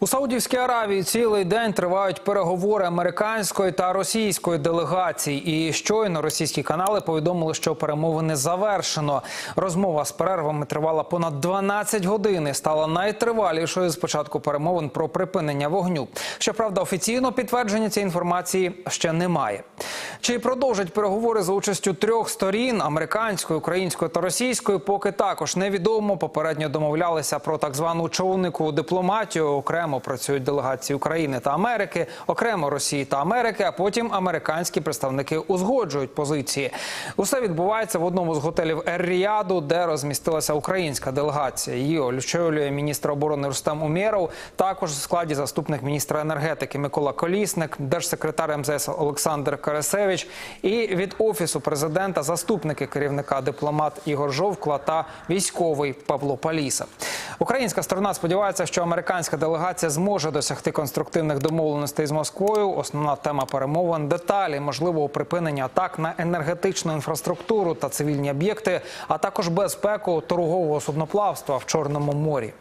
У Саудівській Аравії цілий день тривають переговори американської та російської делегацій. І щойно російські канали повідомили, що перемовини завершено. Розмова з перервами тривала понад 12 годин і стала найтривалішою з початку перемовин про припинення вогню. Щоправда, офіційно підтвердження цієї інформації ще немає. Чи продовжать переговори за участю трьох сторін американської, української та російської, поки також невідомо. Попередньо домовлялися про так звану човникову дипломатію. Окремо працюють делегації України та Америки, окремо Росії та Америки. А потім американські представники узгоджують позиції. Усе відбувається в одному з готелів Ер-Ріаду, де розмістилася українська делегація. Її очолює міністр оборони Рустем Умєров. Також у складі заступник міністра енергетики Микола Колісник, держсекретар МЗС Олександр Карасевич і від офісу президента заступники керівника дипломат Ігор Жовкла та військовий Павло Паліса. Українська сторона сподівається, що американська делегація зможе досягти конструктивних домовленостей з Москвою. Основна тема перемовин деталі можливого припинення атак на енергетичну інфраструктуру та цивільні об'єкти, а також безпеку торгового судноплавства в Чорному морі.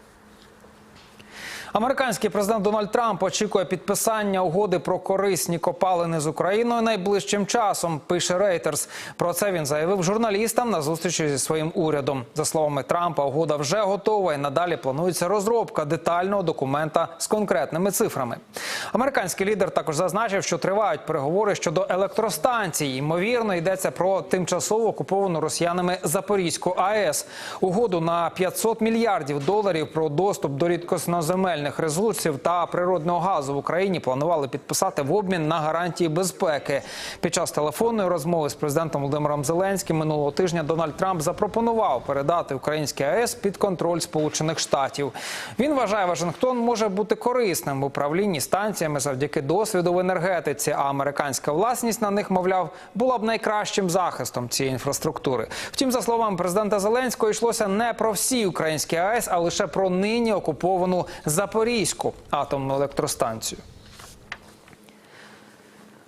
Американський президент Дональд Трамп очікує підписання угоди про корисні копалини з Україною найближчим часом. Пише Рейтерс. Про це він заявив журналістам на зустрічі зі своїм урядом. За словами Трампа, угода вже готова і надалі планується розробка детального документа з конкретними цифрами. Американський лідер також зазначив, що тривають переговори щодо електростанцій. Ймовірно, йдеться про тимчасово окуповану росіянами Запорізьку АЕС. Угоду на 500 мільярдів доларів про доступ до рідкосноземельних ресурсів та природного газу в Україні планували підписати в обмін на гарантії безпеки. Під час телефонної розмови з президентом Володимиром Зеленським минулого тижня Дональд Трамп запропонував передати український АЕС під контроль Сполучених Штатів. Він вважає, Вашингтон може бути корисним в управлінні станціями завдяки досвіду в енергетиці. А американська власність на них, мовляв, була б найкращим захистом цієї інфраструктури. Втім, за словами президента Зеленського, йшлося не про всі українські АЕС, а лише про нині окуповану Запорізьку атомну електростанцію.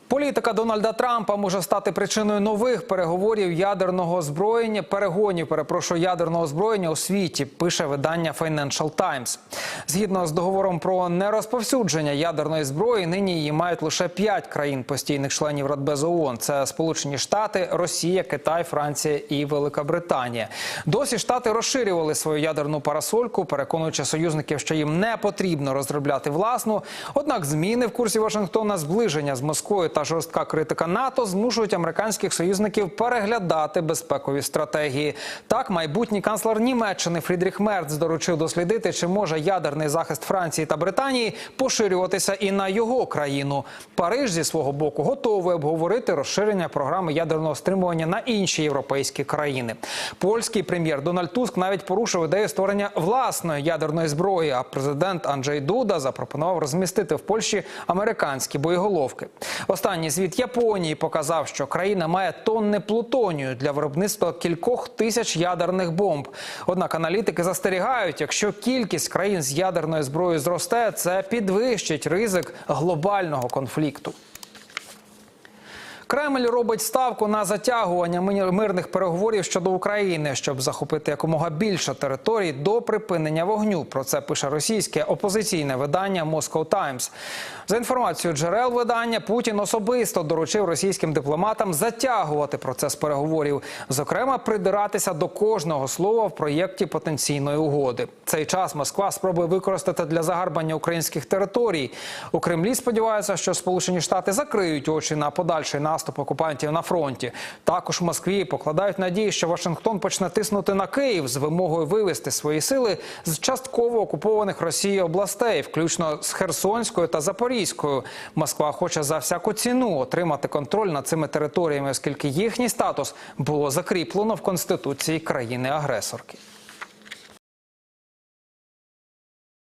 Політика Дональда Трампа може стати причиною нових переговорів ядерного озброєння, перегонів, перепрошую, ядерного озброєння у світі. Пише видання Financial Times. Згідно з договором про нерозповсюдження ядерної зброї, нині її мають лише п'ять країн постійних членів Радбезу ООН. Це Сполучені Штати, Росія, Китай, Франція і Велика Британія. Досі штати розширювали свою ядерну парасольку, переконуючи союзників, що їм не потрібно розробляти власну. Однак зміни в курсі Вашингтона, зближення з Москвою та жорстка критика НАТО змушують американських союзників переглядати безпекові стратегії. Так, майбутній канцлер Німеччини Фрідріх Мерц доручив дослідити, чи може ядерний захист Франції та Британії поширюватися і на його країну. Париж зі свого боку готовий обговорити розширення програми ядерного стримування на інші європейські країни. Польський прем'єр Дональд Туск навіть порушив ідею створення власної ядерної зброї. А президент Анджей Дуда запропонував розмістити в Польщі американські боєголовки. Останній звіт Японії показав, що країна має тонни плутонію для виробництва кількох тисяч ядерних бомб. Однак аналітики застерігають, якщо кількість країн з ядерною зброєю зросте, це підвищить ризик глобального конфлікту. Кремль робить ставку на затягування мирних переговорів щодо України, щоб захопити якомога більше територій до припинення вогню. Про це пише російське опозиційне видання Moscow Times. За інформацією джерел видання, Путін особисто доручив російським дипломатам затягувати процес переговорів, зокрема, придиратися до кожного слова в проєкті потенційної угоди. Цей час Москва спробує використати для загарбання українських територій. У Кремлі сподіваються, що Сполучені Штати закриють очі на подальший наступ окупантів на фронті. Також в Москві покладають надії, що Вашингтон почне тиснути на Київ з вимогою вивести свої сили з частково окупованих Росією областей, включно з Херсонською та Запорізькою. Москва хоче за всяку ціну отримати контроль над цими територіями, оскільки їхній статус було закріплено в конституції країни-агресорки.